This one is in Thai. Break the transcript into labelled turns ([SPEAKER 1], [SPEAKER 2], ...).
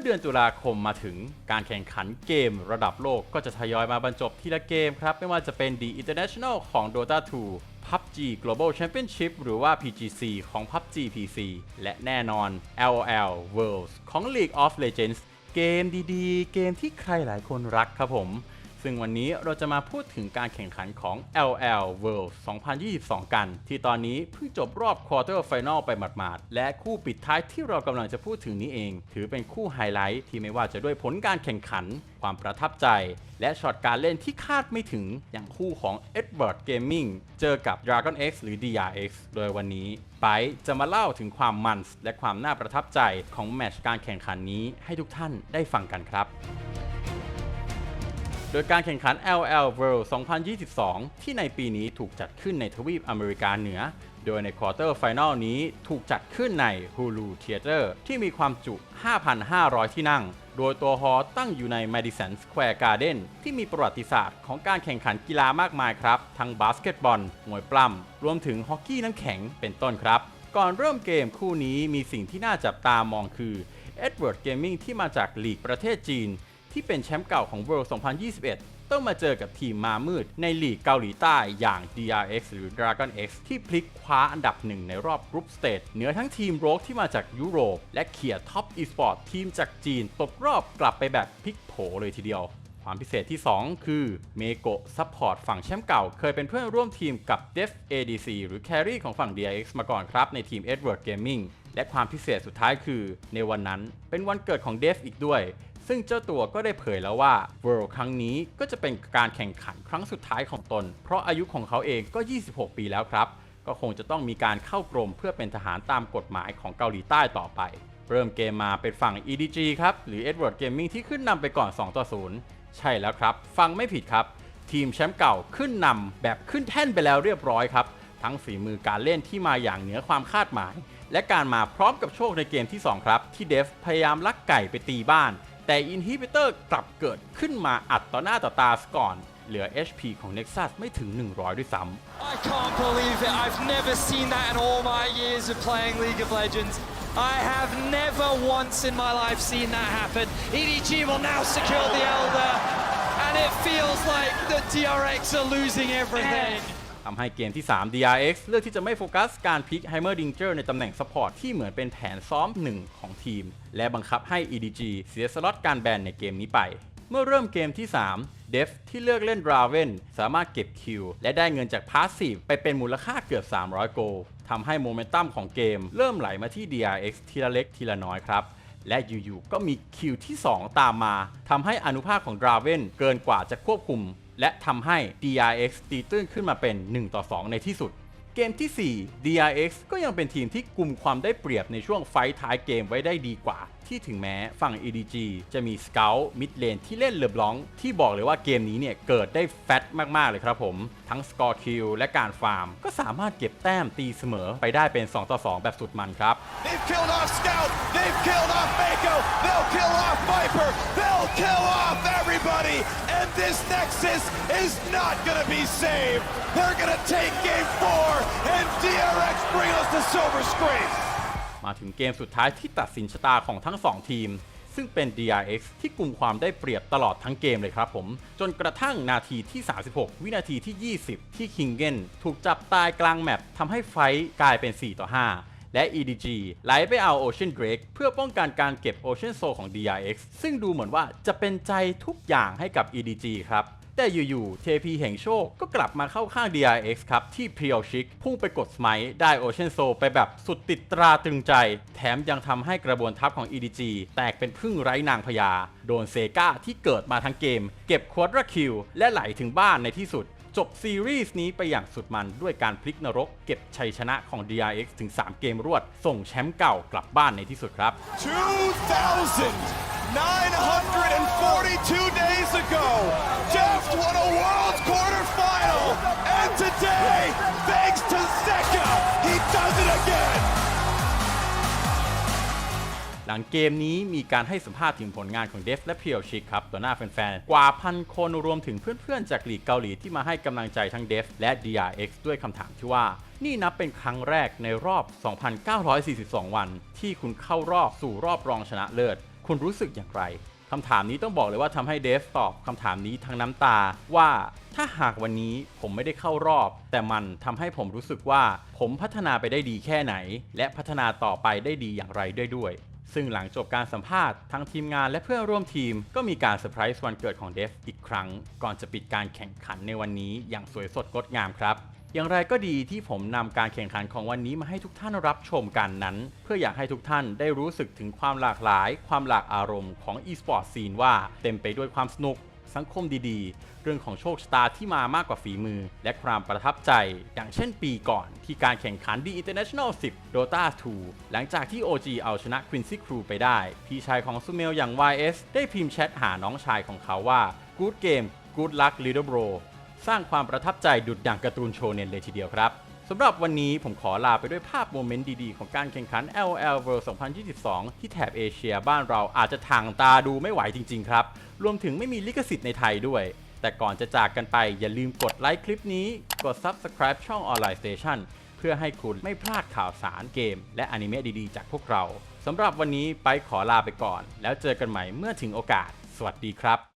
[SPEAKER 1] อเดือนตุลาคมมาถึงการแข่งขันเกมระดับโลกก็จะทยอยมาบรรจบทีละเกมครับ ไม่ว่าจะเป็น The International ของ Dota 2 PUBG Global Championship หรือว่า PGC ของ PUBG PC และแน่นอน LOL Worlds ของ League of Legends เกมดีๆ เกมที่ใครหลายคนรักครับผม ซึ่งวันนี้เราจะมาพูดถึงการแข่งขันของ LL World 2022 กัน ที่ตอนนี้เพิ่งจบรอบ Quarter Final ไปหมาดๆ และคู่ปิดท้ายที่เรากำลังจะพูดถึงนี้เอง ถือเป็นคู่ไฮไลท์ที่ไม่ว่าจะด้วยผลการแข่งขัน ความประทับใจ และช็อตการเล่นที่คาดไม่ถึงอย่างคู่ของ Edward Gaming เจอกับ Dragon X หรือ DRX โดยวันนี้ไปจะมาเล่าถึงความมันส์และความน่าประทับใจของแมตช์การแข่งขันนี้ให้ทุกท่านได้ฟังกันครับ โดยการแข่งขัน LL World 2022 ที่ในปีนี้ถูกจัดขึ้นในทวีปอเมริกาเหนือ โดยในควอเตอร์ไฟนลนี้ถูกจัดขึ้นใน Hulu Theater ที่มีความจุ 5,500 ที่นั่ง โดยตัวฮอลล์ตั้งอยู่ใน Madison Square Garden ที่มีประวัติศาสตร์ของการแข่งขันกีฬามากมายครับ ทั้งบาสเกตบอล มวยปล้ำ รวมถึงฮอกกี้น้ำแข็งเป็นต้นครับ ก่อนเริ่มเกมคู่นี้มีสิ่งที่น่าจับตามองคือ Edward Gaming ที่มาจากลีกประเทศจีน ที่เป็นแชมป์เก่าของ World 2021 ต้องมาเจอกับทีมมามืดในลีกเกาหลีใต้อย่าง DRX หรือ Dragon X ที่พลิกคว้าอันดับหนึ่งในรอบกรุ๊ปสเตจเหนือทั้งทีมโรกที่มาจากยุโรป และเขี่ยท็อปอีสปอร์ตทีมจากจีน ตกรอบกลับไปแบบพลิกโผเลยทีเดียวความพิเศษที่ 2 คือเมโกะซัพพอร์ตฝั่งแชมป์เก่า เคยเป็นเพื่อนร่วมทีมกับ Def ADC หรือ Carry ของฝั่ง DRX มาก่อนครับ ในทีม Edward Gaming และความพิเศษสุดท้ายคือ ในวันนั้นเป็นวันเกิดของ Def อีกด้วย ซึ่งเจ้าตัวก็ได้เผยแล้วว่า World ครั้งนี้ก็จะเป็นการแข่งขันครั้งสุดท้ายของตน เพราะอายุของเขาเองก็ 26 ปีแล้วครับ ก็คงจะต้องมีการเข้ากรมเพื่อเป็นทหารตามกฎหมายของเกาหลีใต้ต่อไป เริ่มเกมมาเป็นฝั่ง EDG ครับ หรือ Edward Gaming ที่ขึ้นนำไปก่อน 2 ต่อ 0 ใช่แล้วครับ ฟังไม่ผิดครับ ทีมแชมป์เก่าขึ้นนำแบบขึ้นแท่นไปแล้วเรียบร้อยครับทั้งฝีมือการเล่นที่มาอย่างเหนือความคาดหมาย และการมาพร้อมกับโชคในเกมที่ 2 ครับ ที่เดฟพยายามลักไก่ไปตีบ้าน แต่อินฮิบิเตอร์กลับเกิดขึ้นมาอัดต่อหน้าต่อตาซะก่อน เหลือ HP ของ Nexus ไม่ถึง 100 ด้วยซ้ำ
[SPEAKER 2] I can't believe it. I've never seen that in all my years of playing League of Legends. I have never once in my life seen that happen. EDG will now secure the Elder, and it feels like the TRX are losing everything.
[SPEAKER 1] ทำให้เกมที่ 3 DRX เลือกที่จะไม่โฟกัสการพลิก Heimer Dinger ในตำแหน่งซัพพอร์ตที่เหมือนเป็นแผนซ้อมหนึ่งของทีม และบังคับให้ EDG เสียสล็อตการแบนในเกมนี้ไป เมื่อเริ่มเกมที่3 Def ที่เลือกเล่น Raven สามารถเก็บคิวและได้เงินจากพาสซีฟไปเป็นมูลค่าเกือบ 300 โกลทำให้โมเมนตัมของเกมเริ่มไหลมาที่ DRX ทีละเล็กทีละน้อยครับและอยู่ๆก็มีคิวที่ 2 ตามมาทำให้อนุภาคของ Draven เกินกว่าจะควบคุม และทำให้ DRX ตีตื้นขึ้นมาเป็น 1 ต่อ 2 ในที่สุด เกมที่ 4 DRX ก็ยังเป็นทีมที่กลุ่มความได้เปรียบในช่วงไฟท์ท้ายเกมไว้ได้ดีกว่า ที่ถึงแม้ฝั่ง EDG จะมีสเกลมิดเลนที่เล่นเลอบลอง ที่บอกเลยว่าเกมนี้เนี่ยเกิดได้แฟตมาก ๆ เลยครับผม ทั้งสกอร์คิวและการฟาร์ม ก็สามารถเก็บแต้มตีเสมอไปได้เป็น 2 ต่อ 2 แบบสุดมันครับ
[SPEAKER 3] They've killed off Scout. They've killed off Mako. They'll kill off Viper. They'll kill off everybody. And this Nexus is not going to be saved. They're going to take game four. And DRX bring us to Silver Screen.
[SPEAKER 1] มาถึงเกมสุดท้ายที่ตัดสินชะตาของทั้ง 2 ทีม ซึ่งเป็น DRX ที่กลุ่มความได้เปรียบตลอดทั้งเกมเลยครับผม จนกระทั่งนาทีที่ 36 วินาทีที่ 20 ที่คิงเกนถูกจับตายกลางแมปทำให้ไฟท์กลายเป็น 4 ต่อ 5และ EDG ไหลไปเอา Ocean Drake เพื่อป้องกันการเก็บ Ocean Soul ของ DRX ซึ่งดูเหมือนว่าจะเป็นใจทุกอย่างให้กับ EDG ครับ แต่อยู่ๆ TP แห่งโชคก็กลับมาเข้าข้าง DRX ครับ ที่ p r i o s h i k พุ่งไปกดสไมท์ได้ Ocean Soul ไปแบบสุดติดตราตรึงใจ แถมยังทำให้กระบวนทัพของ EDG แตกเป็นพึ่งไร้นางพญาโดนเซกาที่เกิดมาทั้งเกม เก็บควอดราคิว และไหลถึงบ้านในที่สุดจบซีรีส์นี้ไปอย่างสุดมันด้วยการพลิกนรก เก็บชัยชนะของ DRX ถึง 3 เกมรวด ส่งแชมป์เก่ากลับบ้านในที่สุดครับ
[SPEAKER 3] 942 days ago, Deft won a World Quarterfinal. And today, thanks to Zeka, he does it again.
[SPEAKER 1] หลังเกมนี้มีการให้สัมภาษณ์ถึงผลงานของเดฟและเพียวชิกครับต่อหน้าแฟนๆ กว่าพันคนรวมถึงเพื่อนๆ จากลีกเกาหลีที่มาให้กำลังใจทั้งเดฟและ DRX ด้วยคำถามที่ว่า นี่นับเป็นครั้งแรกในรอบ 2,942 วัน ที่คุณเข้ารอบสู่รอบรองชนะเลิศ คุณรู้สึกอย่างไรคำถามนี้ต้องบอกเลยว่าทำให้เดฟตอบคำถามนี้ทั้งน้ำตาว่าถ้าหากวันนี้ผมไม่ได้เข้ารอบ แต่มันทำให้ผมรู้สึกว่าผมพัฒนาไปได้ดีแค่ไหน และพัฒนาต่อไปได้ดีอย่างไรด้วยด้วย ซึ่งหลังจบการสัมภาษณ์ทั้งทีมงานและเพื่อนร่วมทีม ก็มีการเซอร์ไพรส์วันเกิดของเดฟอีกครั้ง ก่อนจะปิดการแข่งขันในวันนี้อย่างสวยสดงดงามครับ อย่างไรก็ดีที่ผมนำการแข่งขันของวันนี้มาให้ทุกท่านรับชมกันนั้น เพื่ออยากให้ทุกท่านได้รู้สึกถึงความหลากหลาย ความหลากอารมณ์ของ e-sport ซีนว่าเต็มไปด้วยความสนุก สังคมดีๆ เรื่องของโชคชะตาที่มามากกว่าฝีมือ และความประทับใจ อย่างเช่นปีก่อนที่การแข่งขัน The International 10 Dota 2 หลังจากที่ OG เอาชนะ Quincy Crew ไปได้ พี่ชายของซูเมลอย่าง YS ได้พิมพ์แชทหาน้องชายของเขาว่า Good game Good luck little bro สร้างความประทับใจดุดดั่งการ์ตูนโชเนนเลยทีเดียวครับสำหรับวันนี้ผมขอลาไปด้วยภาพโมเมนต์ดีๆ ของการแข่งขัน LL World 2022 ที่แถบเอเชียบ้านเราอาจจะทางตาดูไม่ไหวจริง ๆ ครับ รวมถึงไม่มีลิขสิทธิ์ในไทยด้วย แต่ก่อนจะจากกันไปอย่าลืมกดไลค์คลิปนี้ กด Subscribe ช่อง Online Station เพื่อให้คุณไม่พลาดข่าวสารเกม และอนิเมะดีๆ จากพวกเราสำหรับวันนี้ไปขอลาไปก่อน แล้วเจอกันใหม่เมื่อถึงโอกาส สวัสดีครับ